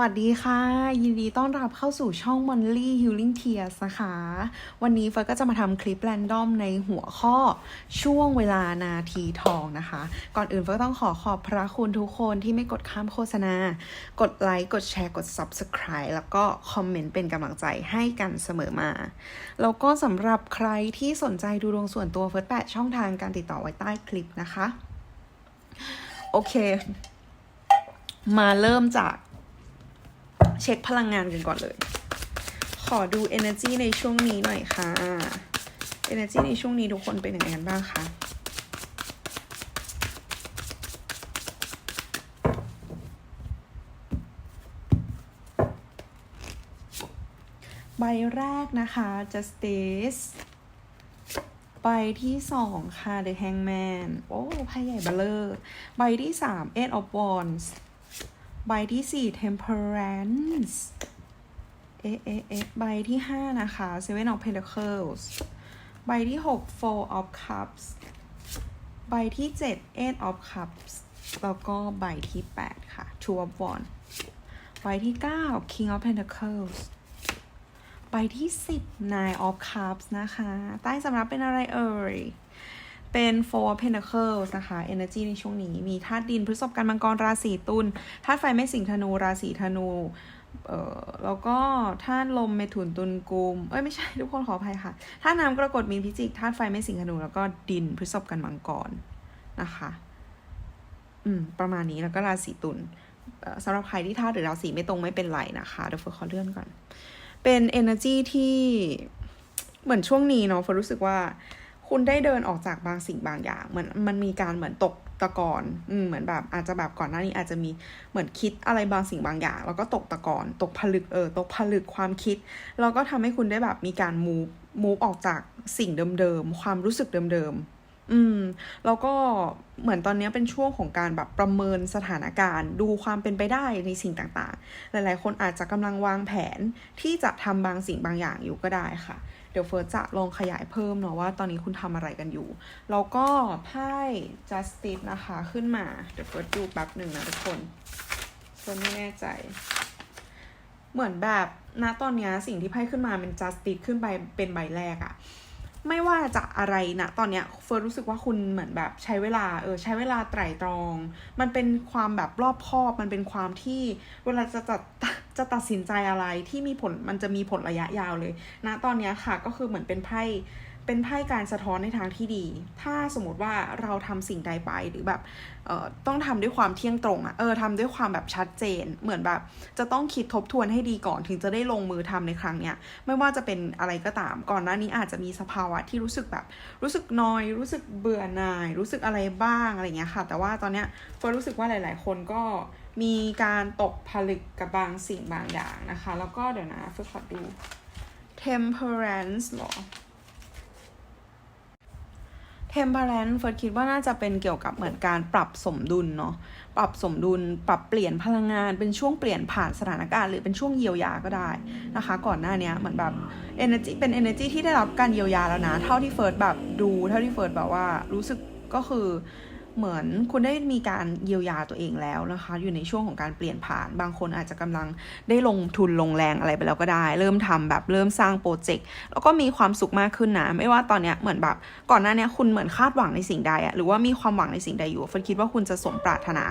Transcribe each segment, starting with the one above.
วัสดีค่ะ ยินดีต้อนรับเข้าสู่ช่อง Monly Healing Tears นะคะ วันนี้เฟิร์สก็จะมาทำคลิปแรนดอมในหัวข้อช่วงเวลานาทีทองนะคะ ก่อนอื่นเฟิร์สต้องขอขอบพระคุณทุกคนที่ไม่กดข้ามโฆษณา กดไลค์กดแชร์กด Subscribe แล้วก็คอมเมนต์เป็นกำลังใจให้กันเสมอมา แล้วก็สำหรับใครที่สนใจดูดวงส่วนตัวเฟิร์สแปะช่องทางการติดต่อไว้ใต้คลิปนะคะ โอเค มาเริ่มจาก เช็คพลังงานกันก่อนเลย ขอดู energy ในช่วงนี้หน่อยค่ะ energy ในช่วงนี้ทุกคนเป็นยังไงกันบ้างคะใบแรกนะคะ justice ใบที่สองค่ะ the hangman โอ้ไพ่ใหญ่เบลเลอร์ ใบที่สาม eight of wands ใบที่สี่ temperance เอ๊ะเอ๊ะเอ๊ะใบที่ห้านะคะ seven of pentacles ใบที่หก four of cups ใบที่เจ็ด eight of cups แล้วก็ใบที่แปดค่ะ two of wands ใบที่เก้า king of pentacles ใบที่ 10 nine of cups นะคะ ใต้สำรับเป็นอะไรเอ่ย เป็น four pentacles นะคะ energy ในช่วงนี้ มีธาตุดินพฤษภกันมังกรราศีตุลธาตุไฟไม่สิงธนูราศีธนูเอ่อแล้วก็ธาตุลมเมถุนตุลกุมเอ้ยไม่ใช่ทุกคนขออภัยค่ะธาตุน้ำกรกฎมีนพิจิกธาตุไฟไม่สิงธนูแล้วก็ดินพฤษภกันมังกรนะคะอืมประมาณนี้แล้วก็ราศีตุลเออสำหรับใครที่ธาตุหรือราศีไม่ตรงไม่เป็นไรนะคะเดี๋ยวเฟิร์ขอเลื่อนก่อน เป็น energy ที่เหมือนช่วงนี้เนาะเฟิร์รู้สึกว่า คุณได้เดินออกจากบางสิ่งบางอย่างเหมือนมันมีการเหมือนตกตะกอนอืมเหมือนแบบอาจจะแบบก่อนหน้านี้อาจจะมีเหมือนคิดอะไรบางสิ่งบางอย่าง แล้วก็ตกตะกอนตกผลึกเออตกผลึกความคิด แล้วก็ทำให้คุณได้แบบมีการมูฟมูฟออกจากสิ่งเดิมๆ ความรู้สึกเดิมๆ อืม แล้วก็เหมือนตอนนี้เป็นช่วงของการแบบประเมินสถานการณ์ ดูความเป็นไปได้ในสิ่งต่างๆ หลายๆ คนอาจจะกำลังวางแผนที่จะทำบางสิ่งบางอย่างอยู่ก็ได้ค่ะ เดี๋ยวเฟิร์สจะลองขยายเพิ่มเนาะว่าตอนนี้คุณทำอะไรกันอยู่ แล้วก็ไพ่ justice นะคะขึ้นมา เดี๋ยวเฟิร์สดูแป๊บหนึ่งนะทุกคนเฟิร์สไม่แน่ใจ เหมือนแบบณตอนนี้สิ่งที่ไพ่ขึ้นมาเป็น justice ขึ้นไปเป็นใบแรกอะไม่ว่าจะอะไรนะตอนเนี้ยเฟิร์สรู้สึกว่าคุณเหมือนแบบใช้เวลาเออใช้เวลาไตร่ตรอง มันเป็นความแบบรอบคอบ มันเป็นความที่เวลาจะจัด จะตัดสินใจอะไรที่มีผลมันจะมีผลระยะยาวเลยณตอนนี้ค่ะก็คือเหมือนเป็นไพ่เป็นไพ่การสะท้อนในทางที่ดี ถ้าสมมติว่าเราทำสิ่งใดไปหรือแบบเอ่อต้องทำด้วยความเที่ยงตรงอะเออทำด้วยความแบบชัดเจน เหมือนแบบจะต้องคิดทบทวนให้ดีก่อนถึงจะได้ลงมือทำในครั้งเนี้ยไม่ว่าจะเป็นอะไรก็ตามก่อนหน้านี้อาจจะมีสภาวะที่รู้สึกแบบรู้สึกนอยรู้สึกเบื่อหน่าย รู้สึกอะไรบ้างอะไรเงี้ยค่ะ แต่ว่าตอนเนี้ยเฟิร์รู้สึกว่าหลาย ๆ คนก็ มีการตกผลึกกับบางสิ่งบางอย่างนะคะ แล้วก็เดี๋ยวนะเฟิร์นขอดู temperance เหรอ temperance เฟิร์สคิดว่าน่าจะเป็นเกี่ยวกับเหมือนการปรับสมดุลเนาะ ปรับสมดุล ปรับเปลี่ยนพลังงาน เป็นช่วงเปลี่ยนผ่านสถานการณ์ หรือเป็นช่วงเยียวยาก็ได้นะคะ ก่อนหน้านี้เหมือนแบบ energy เป็น energy ที่ได้รับการเยียวยาแล้วนะ เท่าที่เฟิร์สแบบดู เท่าที่เฟิร์สแบบว่ารู้สึกก็คือ เหมือนคุณได้มีการเยียวยาตัวเองแล้วนะคะ อยู่ในช่วงของการเปลี่ยนผ่าน บางคนอาจจะกำลังได้ลงทุนลงแรงอะไรไปแล้วก็ได้ เริ่มทำแบบเริ่มสร้างโปรเจกต์แล้วก็มีความสุขมากขึ้นนะ ไม่ว่าตอนเนี้ยเหมือนแบบก่อนหน้าเนี้ยคุณเหมือนคาดหวังในสิ่งใดอะหรือว่ามีความหวังในสิ่งใดอยู่เฟิร์นคิดว่าคุณจะสมปรารถนา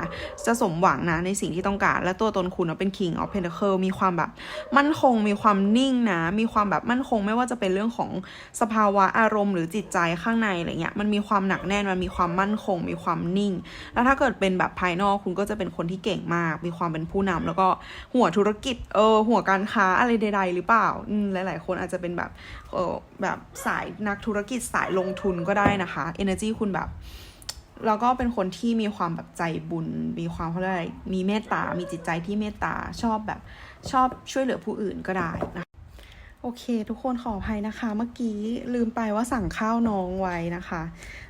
จะสมหวังนะในสิ่งที่ต้องการ และตัวตนคุณเป็น king of pentacle มีความแบบมั่นคงมีความนิ่งนะ มีความแบบมั่นคงไม่ว่าจะเป็นเรื่องของสภาวะอารมณ์หรือจิตใจข้างในอะไรเงี้ยมันมีความหนักแน่นมันมีความมั่นคง มีความนิ่ง แล้วถ้าเกิดเป็นแบบภายนอกคุณก็จะเป็นคนที่เก่งมาก มีความเป็นผู้นำแล้วก็หัวธุรกิจเออหัวการค้าอะไรใด ๆ หรือเปล่าอืมหลาย ๆ คนอาจจะเป็นแบบเออแบบสายนักธุรกิจสายลงทุนก็ได้นะคะ energy คุณแบบแล้วก็เป็นคนที่มีความแบบใจบุญ มีความเขาเรียกอะไรมีเมตตา มีจิตใจที่เมตตา ชอบแบบชอบช่วยเหลือผู้อื่นก็ได้นะ โอเค ทุกคนขออภัยนะคะ เมื่อกี้ลืมไปว่าสั่งข้าวน้องไว้นะคะ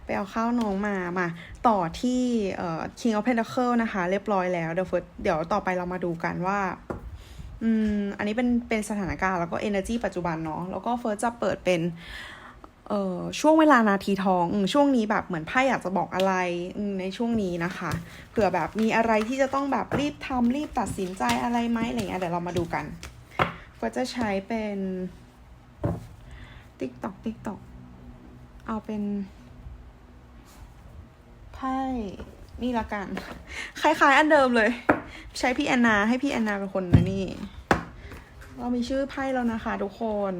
ไปเอาข้าวน้องมามาต่อที่เอ่อ King of Pentacle นะคะ เรียบร้อยแล้ว เดี๋ยวเฟิร์สเดี๋ยวต่อไปเรามาดูกันว่าอืมอันนี้เป็นเป็นสถานการณ์แล้วก็ energy ปัจจุบันเนาะแล้วก็เฟิร์สจะเปิดเป็นเอ่อช่วงเวลานาทีทองอช่วงนี้แบบเหมือนไพ่อยากจะบอกอะไรในช่วงนี้นะคะเผื่อแบบมีอะไรที่จะต้องแบบรีบทำรีบตัดสินใจอะไรไหมอะไรเงี้ยเดี๋ยวเรามาดูกัน ก็จะใช้เป็น ติ๊กตอกติ๊กตอกเอาเป็นไพ่นี่ละกัน คล้าย ๆ อันเดิมเลย ใช้พี่แอนนา ให้พี่แอนนาเป็นคนนะนี่ เรามีชื่อไพ่แล้วนะคะทุกคน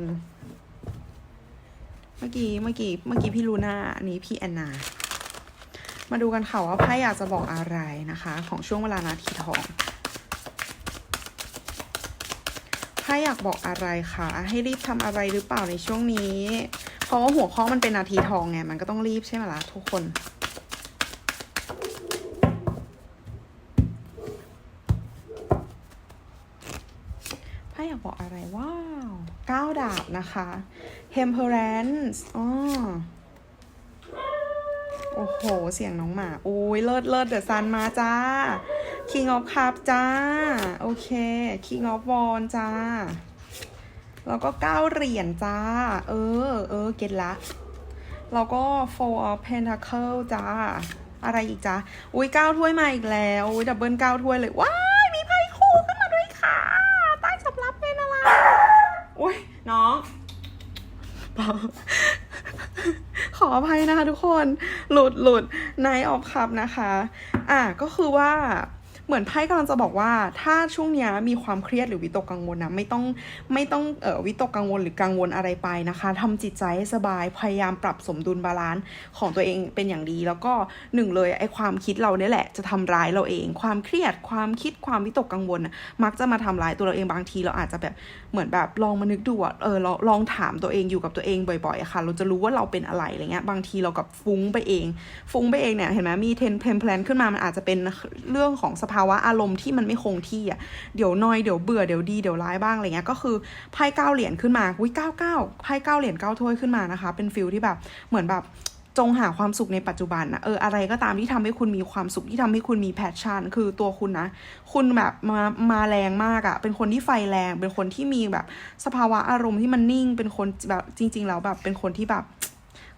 เมื่อกี้เมื่อกี้เมื่อกี้พี่ลูน่าอันนี้พี่แอนนา มาดูกันค่ะว่าไพ่อยากจะบอกอะไรนะคะ ของช่วงเวลานาทีทอง ไพ่อยากบอกอะไรคะให้รีบทำอะไรหรือเปล่าในช่วงนี้ เพราะว่าหัวข้อมันเป็นนาทีทองไง มันก็ต้องรีบใช่ไหมล่ะทุกคนไพ่อยากบอกอะไรว้าวเก้าดาบนะคะ Temperance อ๋อโอ้โห เสียงน้องหมา โอ้ยเลิศเลิศเดอะซันมาจ้า King of Cup จ้า โอเค King of w a n จ้า แล้วก็เก้าเหรียญจ้า เออ เออ เก็ตละ แล้วก็ four of pentacle จ้า อะไรอีกจ้า อุ้ยเก้าถ้วยมาอีกแล้ว อุ้ยดับเบิลเก้าถ้วยเลย ว้ายมีไพ่คู่ขึ้นมาด้วยค่ะใต้สำรับเป็นอะไร อุ้ยน้องขออภัยนะคะทุกคน หลุดหลุดนายออฟคัพนะคะ อะก็คือว่า เหมือนไพ่กำลังจะบอกว่า ถ้าช่วงนี้มีความเครียดหรือวิตกกังวลนะไม่ต้องไม่ต้องเอ่อวิตกกังวลหรือกังวลอะไรไปนะคะทำจิตใจให้สบายพยายามปรับสมดุลบาลานซ์ของตัวเองเป็นอย่างดี แล้วก็หนึ่งเลยไอ้ความคิดเราเนี่ยแหละจะทำร้ายเราเอง ความเครียดความคิดความวิตกกังวล มักจะมาทำร้ายตัวเราเองบางที เราอาจจะแบบเหมือนแบบลองมานึกดูเออลองลองถามตัวเองอยู่กับตัวเองบ่อยๆค่ะ เราจะรู้ว่าเราเป็นอะไรอะไรเงี้ยบางทีเรากับฟุ้งไปเอง ฟุ้งไปเองเนี่ยเห็นไหมมีเทนเพลนขึ้นมามันอาจจะเป็นเรื่องของสภาวะอารมณ์ที่มันไม่คงที่อะเดี๋ยวนอยเดี๋ยวเบื่อเดี๋ยวดีเดี๋ยวร้ายบ้างอะไรเงี้ยก็คือไพ่เก้าเหรียญขึ้นมาอุ้ยเก้าเก้าไพ่เก้าเหรียญเก้าถ้วยขึ้นมานะคะ เป็นฟิลที่แบบเหมือนแบบจงหาความสุขในปัจจุบันนะเอออะไรก็ตามที่ทำให้คุณมีความสุขที่ทำให้คุณมีแพชชั่น คือตัวคุณนะ คุณแบบมามาแรงมากอะ่ะเป็นคนที่ไฟแรง เป็นคนที่มีแบบสภาวะอารมณ์ที่มันนิ่ง เป็นคนแบบจริง ๆ แล้วแบบเป็นคนที่แบบ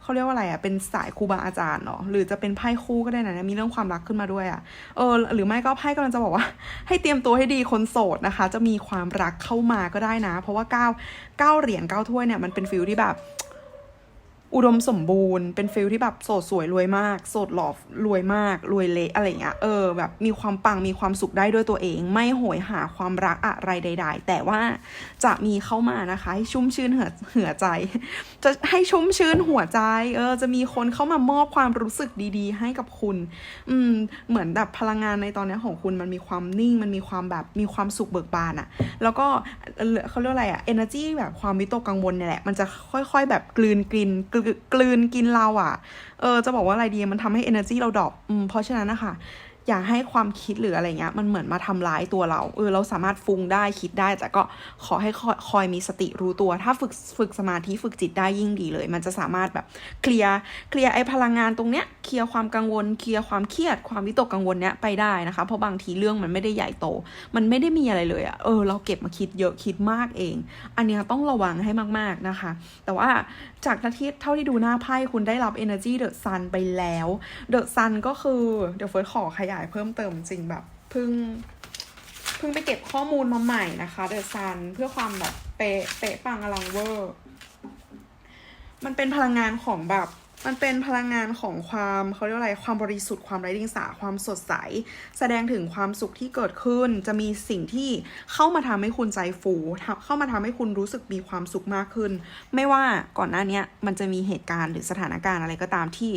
เขาเรียกว่าอะไรอะ่ะเป็นสายครูบาอาจารย์เนาะหรือจะเป็นไพ่คู่ก็ได้นะมีเรื่องความรักขึ้นมาด้วยอะ่ะเออหรือไม่ก็ไพ่กำลังจะบอกว่า ให้เตรียมตัวให้ดีคนโสดนะคะ จะมีความรักเข้ามาก็ได้นะ เพราะว่าเก้าเก้าเหรียญเก้าถ้วยเนี่ยมันเป็นฟิลที่แบบ อุดมสมบูรณ์ เป็นฟิลที่แบบโสดสวยรวยมาก โสดหล่อรวยมาก รวยเละอะไรเงี้ย เออ แบบมีความปังมีความสุขได้ด้วยตัวเอง ไม่โหยหาความรักอะไรใด ๆ แต่ว่าจะมีเข้ามานะคะ ให้ชุ่มชื่นเหือเหือใจ จะให้ชุ่มชื่นหัวใจ เออ จะมีคนเข้ามามอบความรู้สึกดีๆ ให้กับคุณ อืม เหมือนแบบพลังงานในตอนนี้ของคุณมันมีความนิ่ง มันมีความแบบมีความสุขเบิกบานอะแล้วก็เขาเรียกอะไรอะ energy แบบความวิตกกังวลเนี่ยแหละ มันจะค่อย ๆ แบบกลืนกินกลืนกลืนกินเราอะเออจะบอกว่าอะไรดีมันทำให้ energy เราดรอปอืมเพราะฉะนั้นนะคะ อย่าให้ความคิดหรืออะไรเงี้ยมันเหมือนมาทำร้ายตัวเราเออเราสามารถฟุ้งได้คิดได้ แต่ก็ขอให้คอยคอยมีสติรู้ตัว ถ้าฝึกฝึกสมาธิฝึกจิตได้ยิ่งดีเลย มันจะสามารถแบบเคลียร์เคลียร์ไอพลังงานตรงเนี้ยเคลียร์ความกังวลเคลียร์ความเครียดความวิตกกังวลเนี้ยไปได้นะคะ เพราะบางทีเรื่องมันไม่ได้ใหญ่โต มันไม่ได้มีอะไรเลยอะเออเราเก็บมาคิดเยอะคิดมากเอง อันเนี้ยต้องระวังให้มากๆนะคะ แต่ว่าจากที่เท่าที่ดูหน้าไพ่คุณได้รับ energy the sun ไปแล้ว the sun ก็คือเดี๋ยวเฟิร์สขอขยายเพิ่มเติมจริงแบบเพิ่งเพิ่งไปเก็บข้อมูลมาใหม่นะคะ The Sun เพื่อความแบบเป๊ะเป๊ะปังอลังเวอร์ มันเป็นพลังงานของแบบมันเป็นพลังงานของความเขาเรียกว่าอะไรความบริสุทธิ์ความไร้ดียงสาความสดใส แสดงถึงความสุขที่เกิดขึ้น จะมีสิ่งที่เข้ามาทำให้คุณใจฟูเข้ามาทำให้คุณรู้สึกมีความสุขมากขึ้น ไม่ว่าก่อนหน้านี้มันจะมีเหตุการณ์หรือสถานการณ์อะไรก็ตามที่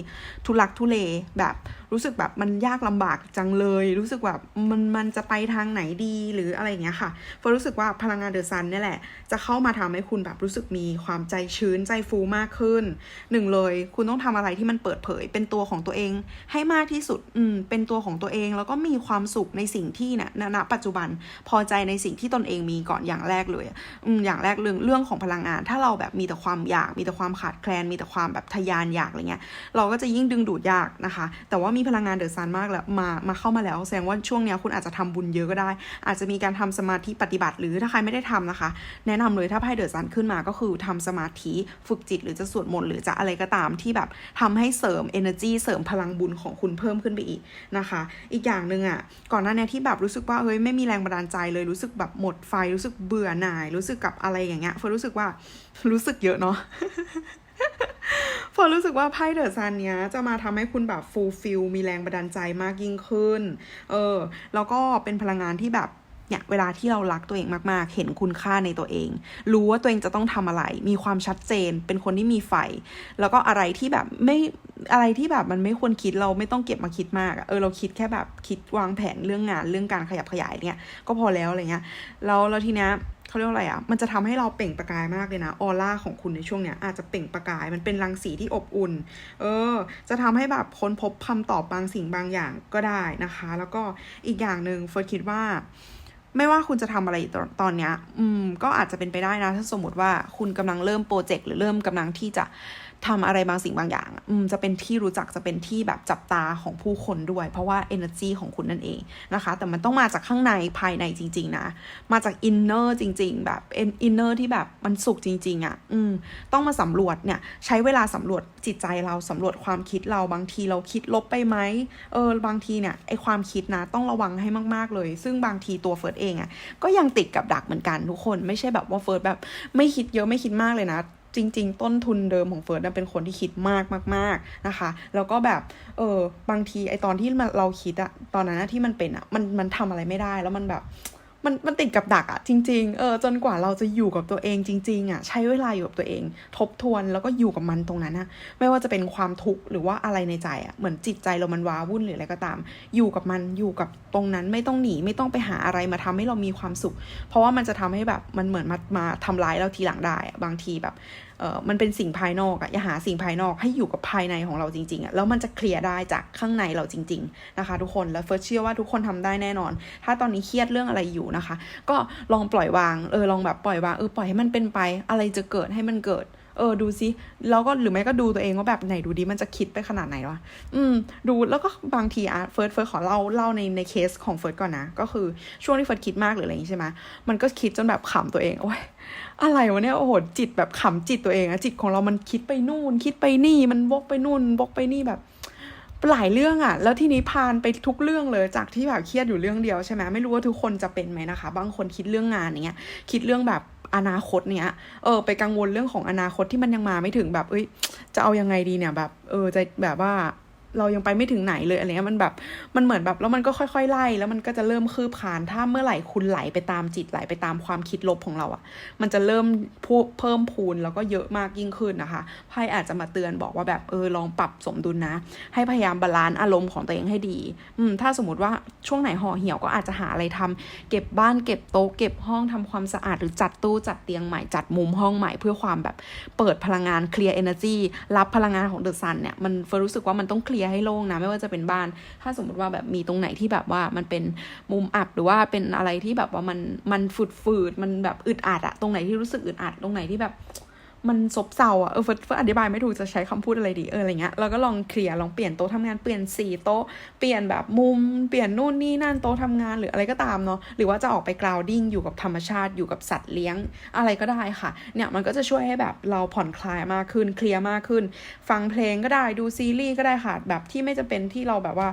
ทุลักทุเลแบบ รู้สึกแบบมันยากลำบากจังเลย รู้สึกแบบมันมันจะไปทางไหนดีหรืออะไรอย่างเงี้ยค่ะเฟิร์รู้สึกว่าพลังงานเดอะซันเนี่ยแหละ จะเข้ามาทำให้คุณแบบรู้สึกมีความใจชื้นใจฟูมากขึ้นหนึ่งเลย คุณต้องทำอะไรที่มันเปิดเผย เป็นตัวของตัวเองให้มากที่สุดอืมเป็นตัวของตัวเองแล้วก็มีความสุขในสิ่งที่นะณณปัจจุบันพอใจในสิ่งที่ตนเองมีก่อนอย่างแรกเลยอืมอย่างแรกเรื่องเรื่องของพลังงาน ถ้าเราแบบมีแต่ความอยาก มีแต่ความขาดแคลน มีแต่ความแบบทะยานอยากอะไรเงี้ยเราก็จะยิ่งดึงดูดยากนะคะ แต่ว่ามีพลังงานเดอะซันมากแล้วมามาเข้ามาแล้ว แสดงว่าช่วงเนี้ยคุณอาจจะทำบุญเยอะก็ได้ อาจจะมีการทำสมาธิปฏิบัติ หรือถ้าใครไม่ได้ทำนะคะ แนะนำเลยถ้าไพ่เดอะซันขึ้นมาก็คือทำสมาธิฝึกจิต หรือจะสวดมนต์หรือจะอะไรก็ตามที่แบบทำให้เสริม energy เสริมพลังบุญของคุณเพิ่มขึ้นไปอีกนะคะ อีกอย่างหนึ่งอะก่อนหน้านี้ที่แบบรู้สึกว่าเฮ้ยไม่มีแรงบันดาลใจเลยรู้สึกแบบหมดไฟรู้สึกเบื่อหน่าย รู้สึกกับอะไรอย่างเงี้ยเฟิร์รู้สึกว่ารู้สึกเยอะเนาะ เฟิร์นรู้สึกว่าไพ่เดอะซันเนี้ยจะมาทำให้คุณแบบฟูลฟิลมีแรงบันดาลใจมากยิ่งขึ้น เออ แล้วก็เป็นพลังงานที่แบบเนี่ยเวลาที่เรารักตัวเองมากๆ เห็นคุณค่าในตัวเอง รู้ว่าตัวเองจะต้องทำอะไร มีความชัดเจน เป็นคนที่มีไฟ แล้วก็อะไรที่แบบไม่อะไรที่แบบมันไม่ควรคิดเราไม่ต้องเก็บมาคิดมาก เออเราคิดแค่แบบคิดวางแผนเรื่องงานเรื่องการขยับขยายเนี่ยก็พอแล้วอะไรเงี้ยแล้วแล้วทีเนี้ย เขาเรียกอะไรอะมันจะทำให้เราเปล่งประกายมากเลยนะ ออร่าของคุณในช่วงเนี้ยอาจจะเปล่งประกาย มันเป็นรังสีที่อบอุ่น เออ จะทำให้แบบค้นพบคำตอบบางสิ่งบางอย่างก็ได้นะคะ แล้วก็อีกอย่างหนึ่งเฟิร์สคิดว่า ไม่ว่าคุณจะทำอะไรตอนตอนเนี้ย อืม ก็อาจจะเป็นไปได้นะ ถ้าสมมติว่าคุณกำลังเริ่มโปรเจกต์หรือเริ่มกำลังที่จะ ทำอะไรบางสิ่งบางอย่างอืมจะเป็นที่รู้จักจะเป็นที่แบบจับตาของผู้คนด้วย เพราะว่า energy ของคุณนั่นเองนะคะ แต่มันต้องมาจากข้างในภายในจริง ๆ นะ มาจาก inner จริง ๆ แบบ inner ที่แบบมันสุขจริง ๆอะอืมต้องมาสำรวจเนี่ย ใช้เวลาสำรวจจิตใจเราสำรวจความคิดเราบางทีเราคิดลบไปไหมเออบางทีเนี่ยไอความคิดนะต้องระวังให้มาก ๆ เลย ซึ่งบางทีตัวเฟิร์สเองอะ่ะก็ยังติดกับดักเหมือนกันทุกคน ไม่ใช่แบบว่าเฟิร์สแบบไม่คิดเยอะไม่คิดมากเลยนะ จริง ๆ ต้นทุนเดิมของเฟิร์สเป็นคนที่คิดมากมาก ๆนะคะ แล้วก็แบบเออบางทีไอตอนที่เราคิดอะตอนนั้นที่มันเป็นอะมันมันทำอะไรไม่ได้แล้วมันแบบมันมันติดกับดักอะจริง ๆ เออจนกว่าเราจะอยู่กับตัวเองจริง ๆอะใช้เวลาอยู่กับตัวเอง ทบทวนแล้วก็อยู่กับมันตรงนั้นนะไม่ว่าจะเป็นความทุกข์หรือว่าอะไรในใจอะเหมือนจิตใจเรามันว้าวุ่นหรืออะไรก็ตาม อยู่กับมันอยู่กับตรงนั้นไม่ต้องหนีไม่ต้องไปหาอะไรมาทำให้เรามีความสุข เพราะว่ามันจะทำให้แบบมันเหมือนมามาทำร้ายเราทีหลังได้บางทีแบบ เออมันเป็นสิ่งภายนอกอะอย่าหาสิ่งภายนอกให้อยู่กับภายในของเราจริงๆอะแล้วมันจะเคลียร์ได้จากข้างในเราจริง ๆนะคะ ทุกคนแล้วเฟิร์สเชื่อว่าทุกคนทำได้แน่นอน ถ้าตอนนี้เครียดเรื่องอะไรอยู่นะคะ ก็ลองปล่อยวางเออลองแบบปล่อยวางเออปล่อยให้มันเป็นไป อะไรจะเกิดให้มันเกิด เออดูซิแล้วก็หรือไม่ก็ดูตัวเองว่าแบบไหนดูดิมันจะคิดไปขนาดไหนวะอืม ดูแล้วก็บางทีอะเฟิร์สเฟิร์สขอเล่าเล่าในในเคสของเฟิร์สก่อนนะ ก็คือช่วงที่เฟิร์สคิดมากหรืออะไรอย่างงี้ใช่ไหมมันก็คิดจนแบบขำตัวเองโอ้ยอะไรวะเนี่ยโอ้โหจิตแบบขำจิตตัวเองอะจิตของเรามันคิดไปนู่น คิดไปนี่มันวกไปนู่นวกไปนี่แบบหลายเรื่องอะแล้วทีนี้พานไปทุกเรื่องเลยจากที่แบบเครียดอยู่เรื่องเดียวใช่ไหมไม่รู้ว่าทุกคนจะเป็นไหมนะคะ บางคนคิดเรื่องงานอย่างเงี้ย คิดเรื่องแบบ อนาคตเนี้ย เออ ไปกังวลเรื่องของอนาคตที่มันยังมาไม่ถึงแบบ เอ้ย จะเอายังไงดีเนี่ยแบบ เออ จะแบบว่า เรายังไปไม่ถึงไหนเลยอะไรเงี้ยมันแบบมันเหมือนแบบแล้วมันก็ค่อยๆไล่ แล้วมันก็จะเริ่มคืบคาน ถ้าเมื่อไหร่คุณไหลไปตามจิตไหลไปตามความคิดลบของเราอะ่ะ มันจะเริ่มเพิ่มพูนแล้วก็เยอะมากยิ่งขึ้นนะคะไพ่อาจจะมาเตือนบอกว่าแบบเออลองปรับสมดุลนะให้พยายามบาลานซ์อารมณ์ของตัวเองให้ดี อืมถ้าสมมติว่าช่วงไหนห่อเหี่ยวก็อาจจะหาอะไรทำเก็บบ้านเก็บโต๊ะเก็บห้องทำความสะอาดหรือจัดตู้จัดเตียงใหม่จัดมุมห้องใหม่เพื่อความแบบเปิดพลังงานเคลียร์ energy รับพลังงานของเดอะซันเนี่ยมันเฟร์นรู้สึกว่ามันต้องเคลียร์ให้โล่งนะ ไม่ว่าจะเป็นบ้าน ถ้าสมมติว่าแบบมีตรงไหนที่แบบว่ามันเป็นมุมอับหรือว่าเป็นอะไรที่แบบว่ามันมันฝืดฝืดมันแบบอึดอัดอะตรงไหนที่รู้สึกอึดอัดตรงไหนที่แบบ มันซบเซาอะเออเฟิร์สเฟิร์สอธิบายไม่ถูกจะใช้คำพูดอะไรดีเอออะไรเงี้ยแล้วก็ลองเคลียร์ลองเปลี่ยนโต๊ะทำงานเปลี่ยนสีโต๊ะเปลี่ยนแบบมุมเปลี่ยนนู่นนี่นั่นโต๊ะทำงานหรืออะไรก็ตามเนาะหรือว่าจะออกไปกราวดิ้งอยู่กับธรรมชาติอยู่กับสัตว์เลี้ยงอะไรก็ได้ค่ะเนี่ยมันก็จะช่วยให้แบบเราผ่อนคลายมากขึ้นเคลียร์มากขึ้น ฟังเพลงก็ได้ดูซีรีส์ก็ได้ค่ะแบบที่ไม่จะเป็นที่เราแบบว่า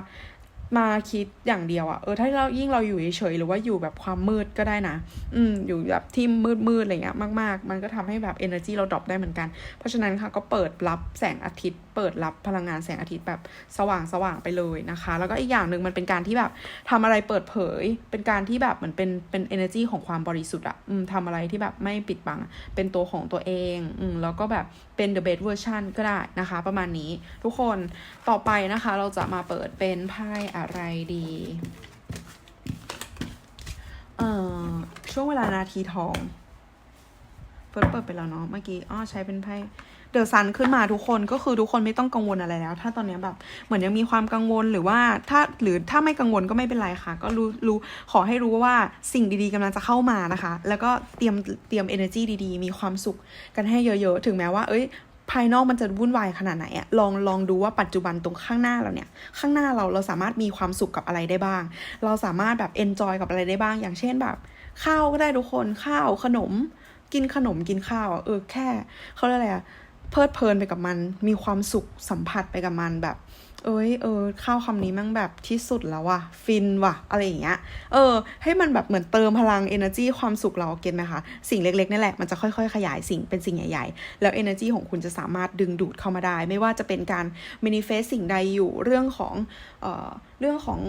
มาคิดอย่างเดียวอะเออถ้าเรายิ่งเราอยู่เฉยๆหรือว่าอยู่แบบความมืดก็ได้นะ อืมอยู่แบบที่มืดๆอะไรเงี้ยมากๆ มันก็ทำให้แบบ energy เราดรอปได้เหมือนกัน เพราะฉะนั้นค่ะก็เปิดรับแสงอาทิตย์ เปิดรับพลังงานแสงอาทิตย์แบบสว่างสว่างๆไปเลยนะคะ แล้วก็อีกอย่างหนึ่งมันเป็นการที่แบบทำอะไรเปิดเผย เป็นการที่แบบเหมือนเป็นเป็น energy ของความบริสุทธิ์อะอืมทำอะไรที่แบบไม่ปิดบังเป็นตัวของตัวเองอืมแล้วก็แบบเป็น the best version ก็ได้นะคะ ประมาณนี้ทุกคนต่อไปนะคะ เราจะมาเปิดเป็นไพ่อะไรดี เอ่อ ช่วงเวลานาทีทอง เฟิร์สเปิดไปแล้วเนาะเมื่อกี้ อ้อใช้เป็นไพ่เดอะซันขึ้นมาทุกคนก็คือทุกคนไม่ต้องกังวลอะไรแล้ว ถ้าตอนนี้แบบเหมือนยังมีความกังวลหรือว่าถ้าหรือถ้าไม่กังวลก็ไม่เป็นไรค่ะ ก็รู้รู้ขอให้รู้ว่าสิ่งดีๆกำลังจะเข้ามานะคะ แล้วก็เตรียมเตรียม energy ดีๆ มีความสุขกันให้เยอะๆ ถึงแม้ว่า เอ้ย ภายนอกมันจะวุ่นวายขนาดไหนอะลองลองดูว่าปัจจุบันตรงข้างหน้าเราเนี่ย ข้างหน้าเราเราสามารถมีความสุขกับอะไรได้บ้าง เราสามารถแบบเอนจอยกับอะไรได้บ้าง อย่างเช่นแบบ ข้าวก็ได้ทุกคนข้าวขนม กินขนมกินข้าวเออแค่เขาเรียกอะไรอะเพลิดเพลินไปกับมัน มีความสุขสัมผัสไปกับมันแบบ เอ้ยเออข้าวคำนี้มันแบบที่สุดแล้วว่ะ ฟินว่ะ อะไรอย่างเงี้ย เออ ให้มันแบบเหมือนเติมพลัง energy ความสุขเราเก็ตไหมคะ สิ่งเล็กๆนี่แหละ มันจะค่อยๆ ขยายสิ่งเป็นสิ่งใหญ่ๆ แล้ว energy ของคุณจะสามารถดึงดูดเข้ามาได้ ไม่ว่าจะเป็นการ manifest สิ่งใดอยู่เรื่องของ เอ่อ เรื่องของ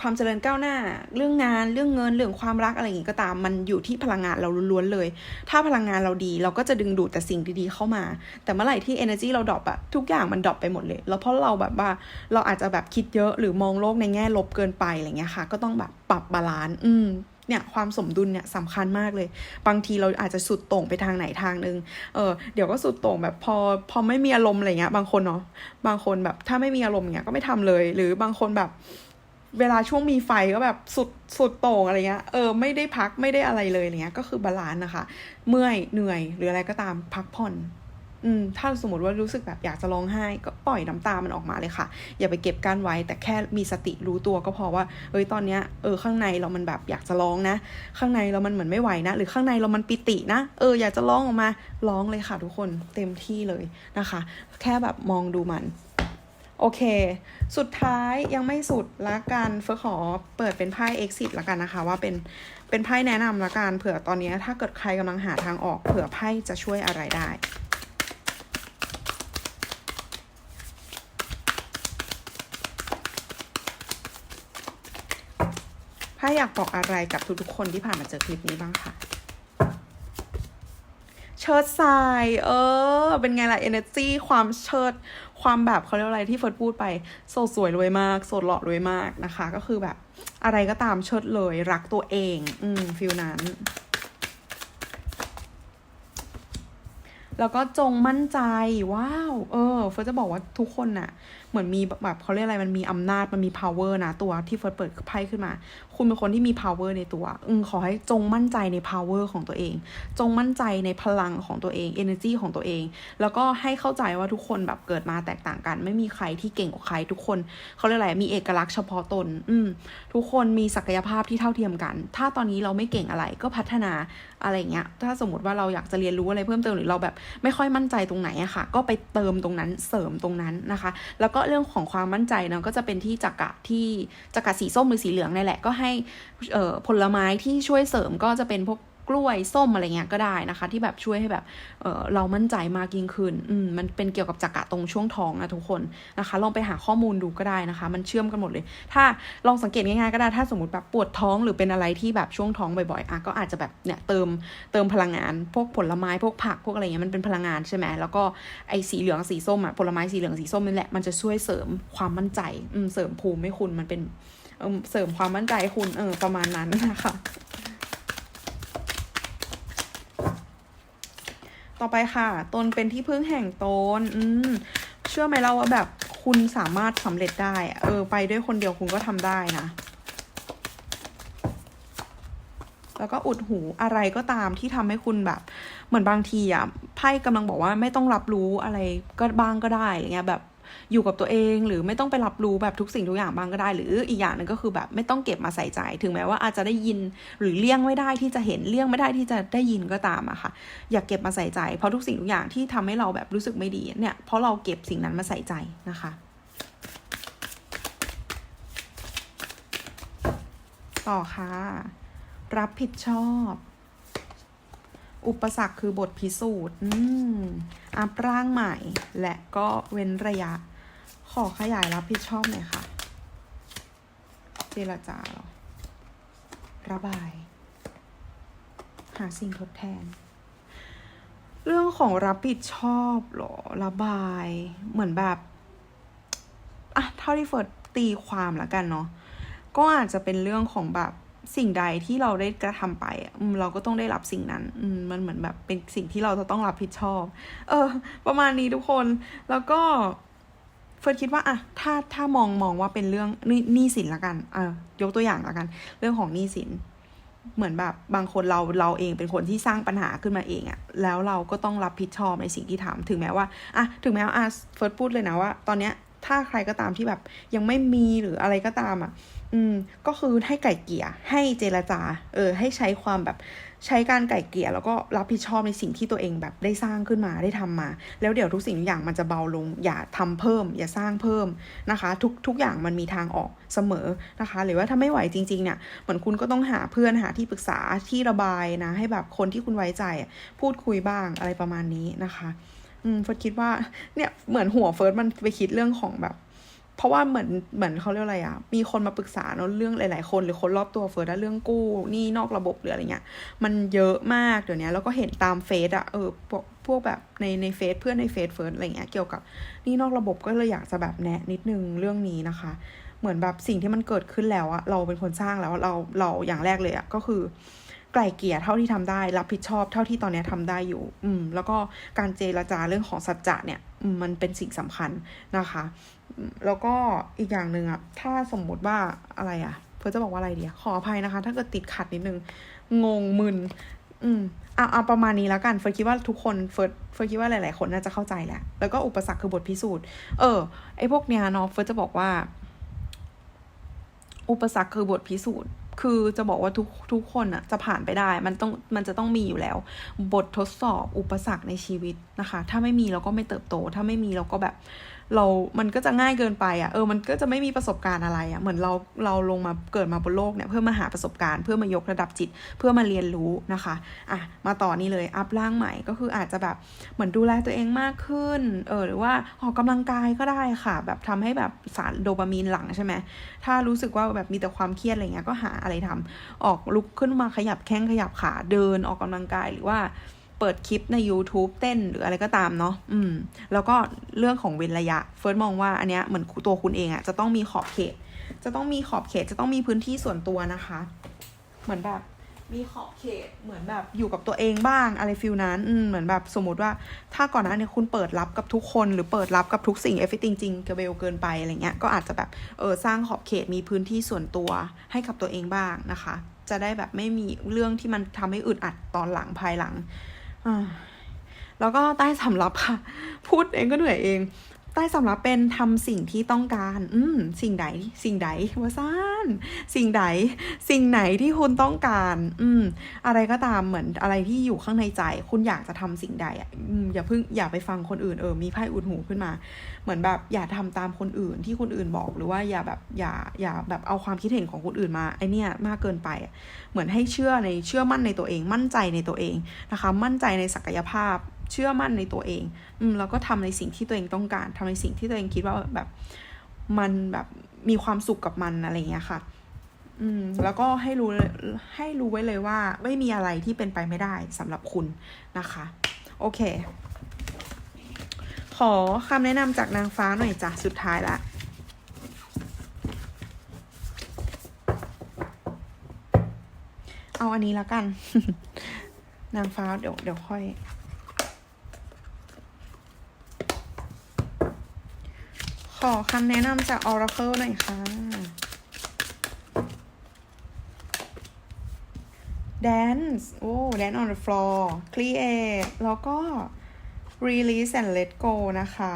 ความเจริญก้าวหน้า เรื่องงานเรื่องเงินเรื่องความรักอะไรอย่างงี้ก็ตามมันอยู่ที่พลังงานเราล้วนๆเลย ถ้าพลังงานเราดีเราก็จะดึงดูดแต่สิ่งดีๆเข้ามา แต่เมื่อไหร่ที่ energy เราดรอปอะทุกอย่างมันดรอปไปหมดเลย แล้วเพราะเราแบบว่าเราอาจจะแบบคิดเยอะหรือมองโลกในแง่ลบเกินไปอะไรเงี้ยค่ะ ก็ต้องแบบปรับบาลานซ์อืมเนี่ยความสมดุลเนี่ยสำคัญมากเลย บางทีเราอาจจะสุดโต่งไปทางไหนทางนึง เออเดี๋ยวก็สุดโต่งแบบพอพอไม่มีอารมณ์อะไรเงี้ย บางคนเนาะบางคนแบบถ้าไม่มีอารมณ์เงี้ยก็ไม่ทำเลย หรือบางคนแบบ เวลาช่วงมีไฟก็แบบสุดสุดโต่งอะไรเงี้ย เออไม่ได้พักไม่ได้อะไรเลยอะไรเงี้ย ก็คือบาลานซ์นะคะ เมื่อยเหนื่อยหรืออะไรก็ตามพักผ่อน อืม ถ้าสมมติว่ารู้สึกแบบอยากจะร้องไห้ ก็ปล่อยน้ำตามันออกมาเลยค่ะ อย่าไปเก็บกั้นไว้ แต่แค่มีสติรู้ตัวก็พอว่า เอ้ยตอนเนี้ยเออข้างในเรามันแบบอยากจะร้องนะ ข้างในเรามันเหมือนไม่ไหวนะ หรือข้างในเรามันปิตินะ เอออยากจะร้องออกมาร้องเลยค่ะ ทุกคนเต็มที่เลยนะคะ แค่แบบมองดูมัน โอเค สุดท้ายยังไม่สุดละกันเฟิร์ขอเปิดเป็นไพ่ exit ละกันนะคะ ว่าเป็นเป็นไพ่แนะนำละกันเผื่อตอนนี้ถ้าเกิดใครกำลังหาทางออกเผื่อไพ่จะช่วยอะไรได้ไพ่อยากบอกอะไรกับทุกๆคนที่ผ่านมาเจอคลิปนี้บ้างค่ะเชิดทราย เออ เป็นไงล่ะ energy ความเชิด ความแบบเขาเรียกอะไรที่เฟิร์สพูดไปโสดสวยรวยมากโสดหล่อรวยมากนะคะ ก็คือแบบอะไรก็ตามเชิดเลยรักตัวเอง อืมฟิลนั้น แล้วก็จงมั่นใจว้าว เออ เฟิร์สจะบอกว่าทุกคนน่ะ เหมือนมีแบบเขาเรียกอะไรมันมีอำนาจมันมี power นะตัวที่เฟิร์สเปิดไพ่ขึ้นมา คุณเป็นคนที่มี power ในตัว อืมขอให้จงมั่นใจใน power ของตัวเอง จงมั่นใจในพลังของตัวเอง energy ของตัวเอง แล้วก็ให้เข้าใจว่าทุกคนแบบเกิดมาแตกต่างกัน ไม่มีใครที่เก่งกว่าใครทุกคนเขาเรียกอะไรมีเอกลักษณ์เฉพาะตน อืมทุกคนมีศักยภาพที่เท่าเทียมกัน ถ้าตอนนี้เราไม่เก่งอะไรก็พัฒนาอะไรอย่างเงี้ย ถ้าสมมติว่าเราอยากจะเรียนรู้อะไรเพิ่มเติมหรือเราแบบไม่ค่อยมั่นใจตรงไหนอะค่ะ ก็ไปเติมตรงนั้นเสริมตรงนั้นนะคะ แล้วก็เรื่องของความมั่นใจเนาะก็จะเป็นที่จักระที่จักระสีส้มหรือสีเหลืองนี่แหละก็ให้ผลไม้ที่ช่วยเสริมก็จะเป็นพวก กล้วยส้มอะไรเงี้ยก็ได้นะคะ ที่แบบช่วยให้แบบเออเรามั่นใจมากยิ่งขึ้นอืมมันเป็นเกี่ยวกับจักระตรงช่วงท้องนะทุกคนนะคะ ลองไปหาข้อมูลดูก็ได้นะคะ มันเชื่อมกันหมดเลย ถ้าลองสังเกตง่ายๆก็ได้ถ้าสมมติแบบปวดท้องหรือเป็นอะไรที่แบบช่วงท้องบ่อยๆอะก็อาจจะแบบเนี่ยเติมเติมพลังงาน พวกผลไม้พวกผักพวกอะไรเงี้ยมันเป็นพลังงานใช่ไหมแล้วก็ไอ้สีเหลืองสีส้มอะผลไม้สีเหลืองสีส้มนี่แหละมันจะช่วยเสริมความมั่นใจอืมเสริมภูมิให้คุณมันเป็นเอิ่มเสริมความมั่นใจให้คุณเออประมาณนั้นนะคะ ต่อไปค่ะ ตนเป็นที่พึ่งแห่งตน อืม เชื่อไหมเราว่าแบบคุณสามารถสำเร็จได้ เออ ไปด้วยคนเดียวคุณก็ทำได้นะ แล้วก็อุดหูอะไรก็ตามที่ทำให้คุณแบบ เหมือนบางทีอะไพ่กำลังบอกว่าไม่ต้องรับรู้อะไรก็บ้างก็ได้อะไรเงี้ยแบบ อยู่กับตัวเองหรือไม่ต้องไปรับรู้แบบทุกสิ่งทุกอย่างบ้างก็ได้ หรืออีกอย่างหนึ่งก็คือแบบไม่ต้องเก็บมาใส่ใจ ถึงแม้ว่าอาจจะได้ยินหรือเลี่ยงไม่ได้ที่จะเห็นเลี่ยงไม่ได้ที่จะได้ยินก็ตามอะค่ะ อย่าเก็บมาใส่ใจ เพราะทุกสิ่งทุกอย่างที่ทำให้เราแบบรู้สึกไม่ดีเนี่ยเพราะเราเก็บสิ่งนั้นมาใส่ใจนะคะต่อค่ะ รับผิดชอบ อุปสรรคคือบทพิสูจน์อัพร่างใหม่ และก็เว้นระยะ ขอขยายรับผิดชอบหน่อยค่ะ เจรจาหรอ ระบาย หาสิ่งทดแทน เรื่องของรับผิดชอบหรอ ระบาย เหมือนแบบอะเท่าที่เฟิร์สตีความแล้วกันเนาะ ก็อาจจะเป็นเรื่องของแบบ สิ่งใดที่เราได้กระทำไปอะอืมเราก็ต้องได้รับสิ่งนั้นอืมมันเหมือนแบบเป็นสิ่งที่เราจะต้องรับผิดชอบ เออ ประมาณนี้ทุกคนแล้วก็เฟิร์สคิดว่าอะถ้าถ้ามองมองว่าเป็นเรื่องนี้หนี้สินละกันเออยกตัวอย่างละกัน เรื่องของหนี้สิน เหมือนแบบบางคนเราเราเองเป็นคนที่สร้างปัญหาขึ้นมาเองอะแล้วเราก็ต้องรับผิดชอบในสิ่งที่ทำถึงแม้ว่าอะถึงแม้ว่าอะเฟิร์สพูดเลยนะว่า ตอนเนี้ย ถ้าใครก็ตามที่แบบยังไม่มีหรืออะไรก็ตามอะอืม ก็คือให้ไก่เกี่ยให้เจรจา เออ ให้ใช้ความแบบใช้การไก่เกี่ยแล้วก็รับผิดชอบในสิ่งที่ตัวเองแบบได้สร้างขึ้นมาได้ทำมา แล้วเดี๋ยวทุกสิ่งทุกอย่างมันจะเบาลง อย่าทำเพิ่ม อย่าสร้างเพิ่มนะคะ ทุกทุกอย่างมันมีทางออกเสมอนะคะ หรือว่าถ้าไม่ไหวจริงๆเนี่ยเหมือนคุณก็ต้องหาเพื่อนหาที่ปรึกษาที่ระบายนะ ให้แบบคนที่คุณไว้ใจพูดคุยบ้างอะไรประมาณนี้นะคะ อืมเฟิร์สคิดว่าเนี่ยเหมือนหัวเฟิร์สมันไปคิดเรื่องของแบบ เพราะว่าเหมือนเหมือนเขาเรียกอะไรอะมีคนมาปรึกษาเนอะเรื่องหลาย ๆ คนหรือคนรอบตัวเฟิร์สอะเรื่องกู้หนี่นอกระบบหรืออะไรเงี้ย มันเยอะมากเดี๋ยวนี้แล้วก็เห็นตามเฟซอะเออพวกพวกแบบในในเฟซเพื่อนในเฟซเฟิร์สอะไรเงี้ยเกี่ยวกับหนี่นอกระบบก็เลยอยากจะแบบแนะนิดนึงเรื่องนี้นะคะ เหมือนแบบสิ่งที่มันเกิดขึ้นแล้วอะเราเป็นคนสร้างแล้วเราเราอย่างแรกเลยอะก็คือ ไกล่เกลี่ยเท่าที่ทำได้ รับผิดชอบเท่าที่ตอนนี้ทำได้อยู่ อืม แล้วก็การเจรจาเรื่องของสัจจะเนี่ยมันเป็นสิ่งสำคัญนะคะ แล้วก็อีกอย่างหนึ่งอะถ้าสมมุติว่าอะไรอะเพื่อจะบอกว่าอะไรเดียขออภัยนะคะ ถ้าเกิดติดขัดนิดนึง งงมึน อืมเอาเอาประมาณนี้แล้วกันเฟิร์สคิดว่าทุกคนเฟิร์สเฟิร์สคิดว่าหลาย ๆ คนน่าจะเข้าใจแหละ แล้วก็อุปสรรคคือบทพิสูจน์ เออ ไอ้พวกเนี้ยเนาะเฟิร์สจะบอกว่า อุปสรรคคือบทพิสูจน์ คือจะบอกว่าทุกทุกคนอะจะผ่านไปได้ มันต้องมันจะต้องมีอยู่แล้ว บททดสอบอุปสรรคในชีวิตนะคะ ถ้าไม่มีเราก็ไม่เติบโต ถ้าไม่มีเราก็แบบ เรา มันก็จะง่ายเกินไปอะ่ะ เออ มันก็จะไม่มีประสบการณ์อะไรอะ่ะ เหมือนเรา เราลงมาเกิดมาบนโลกเนี่ยเพื่อมาหาประสบการณ์ เพื่อมายกระดับจิต เพื่อมาเรียนรู้นะคะ อะ มาต่อนี่เลย อัพร่างใหม่ก็คืออาจจะแบบ เหมือนดูแลตัวเองมากขึ้น เออ หรือว่าออกกำลังกายก็ได้ค่ะ แบบทำให้แบบสารโดปามีนหลั่งใช่ไหม ถ้ารู้สึกว่าแบบมีแต่ความเครียดอะไรเงี้ย ก็หาอะไรทำออกลุกขึ้นมาขยับแข้งขยับขา เดินออกกำลังกายหรือว่า เปิดคลิปใน YouTube เต้นหรืออะไรก็ตามเนาะ อืม แล้วก็เรื่องของเว้นระยะ เฟิร์สมองว่าอันเนี้ยเหมือนตัวคุณเองอะจะต้องมีขอบเขต จะต้องมีขอบเขต จะต้องมีพื้นที่ส่วนตัวนะคะ เหมือนแบบมีขอบเขต เหมือนแบบอยู่กับตัวเองบ้างอะไรฟิลนั้น อืม เหมือนแบบสมมติว่า ถ้าก่อนหน้านี้คุณเปิดรับกับทุกคนหรือเปิดรับกับทุกสิ่ง everything จริงกระเบลเกินไปอะไรเงี้ย ก็อาจจะแบบ เออ สร้างขอบเขต มีพื้นที่ส่วนตัวให้กับตัวเองบ้างนะคะ จะได้แบบไม่มีเรื่องที่มันทำให้อึดอัดตอนหลังภายหลัง แล้วก็ใต้สำรับค่ะ พูดเองก็เหนื่อยเอง ใต้สำรับเป็นทำสิ่งที่ต้องการ อืม สิ่งใด สิ่งใดวาซานสิ่งใด สิ่งไหนที่คุณต้องการ อืม อะไรก็ตามเหมือนอะไรที่อยู่ข้างในใจ คุณอยากจะทำสิ่งใดอะอืมอย่าเพิ่งอย่าไปฟังคนอื่นเออ มีไพ่อุดหูขึ้นมา เหมือนแบบอย่าทำตามคนอื่นที่คนอื่นบอกหรือว่าอย่าแบบอย่าอย่าแบบเอาความคิดเห็นของคนอื่นมาไอเนี่ยมากเกินไป เหมือนให้เชื่อในเชื่อมั่นในตัวเอง มั่นใจในตัวเองนะคะ มั่นใจในศักยภาพ เชื่อมั่นในตัวเอง อืมแล้วก็ทำในสิ่งที่ตัวเองต้องการทำในสิ่งที่ตัวเองคิดว่าแบบมันแบบมีความสุขกับมันอะไรเงี้ยค่ะ อืม แล้วก็ให้รู้ให้รู้ไว้เลยว่าไม่มีอะไรที่เป็นไปไม่ได้สำหรับคุณนะคะ โอเค ขอคำแนะนำจากนางฟ้าหน่อยจ้ะสุดท้ายละเอาอันนี้แล้วกัน นางฟ้าเดี๋ยวเดี๋ยวค่อย ขอคำแนะนำจาก Oracle หน่อยค่ะ Dance โอ้ Dance on the floor Create แล้วก็ Release and Let go นะคะ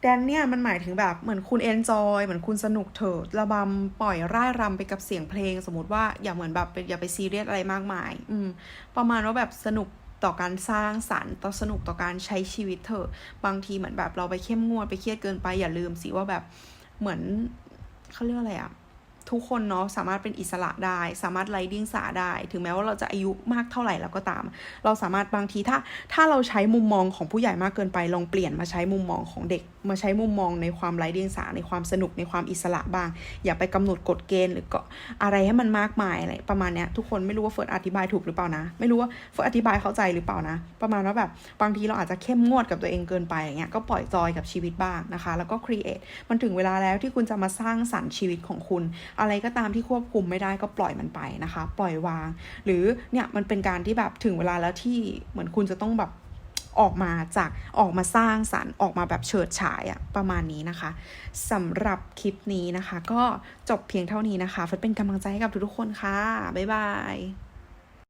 แดนเนี่ยมันหมายถึงแบบเหมือนคุณ enjoy เหมือนคุณสนุกเถิดระบำปล่อยร่ายรำไปกับเสียงเพลง สมมติว่าอย่าเหมือนแบบอย่าไปซีเรียสอะไรมากมาย อืม ประมาณว่าแบบสนุก ต่อการสร้างสรรค์ต่อสนุกต่อการใช้ชีวิตเถอะ บางทีเหมือนแบบเราไปเข้มงวดไปเครียดเกินไปอย่าลืมสิว่าแบบเหมือนเขาเรียกอะไรอะ ทุกคนเนาะสามารถเป็นอิสระได้ สามารถไร้เดียงสาได้ ถึงแม้ว่าเราจะอายุมากเท่าไหร่แล้วก็ตาม เราสามารถบางทีถ้าถ้าเราใช้มุมมองของผู้ใหญ่มากเกินไปลองเปลี่ยนมาใช้มุมมองของเด็ก มาใช้มุมมองในความไร้เดียงสาในความสนุกในความอิสระบ้าง อย่าไปกำหนดกฎเกณฑ์หรือก็อะไรให้มันมากมายอะไรประมาณเนี้ยทุกคนไม่รู้ว่าเฟิร์สอธิบายถูกหรือเปล่านะ ไม่รู้ว่าเฟิร์สอธิบายเข้าใจหรือเปล่านะ ประมาณว่าแบบบางทีเราอาจจะเข้มงวดกับตัวเองเกินไปอย่างเงี้ยก็ปล่อยจอยกับชีวิตบ้างนะคะ แล้วก็ครีเอทมันถึงเวลาแล้วที่คุณจะมาสร้างสรรค์ชีวิตของคุณอะไรก็ตามที่ควบคุมไม่ได้ก็ปล่อยมันไปนะคะ ปล่อยวาง หรือเนี่ยมันเป็นการที่แบบถึงเวลาแล้วที่เหมือนคุณจะต้องแบบออกมาจากออกมาสร้างสรรค์ออกมาแบบเฉิดฉายอะประมาณนี้นะคะสำหรับคลิปนี้นะคะ ก็จบเพียงเท่านี้นะคะเฟิร์สเป็นกำลังใจให้กับทุกๆคนค่ะ บ๊ายบาย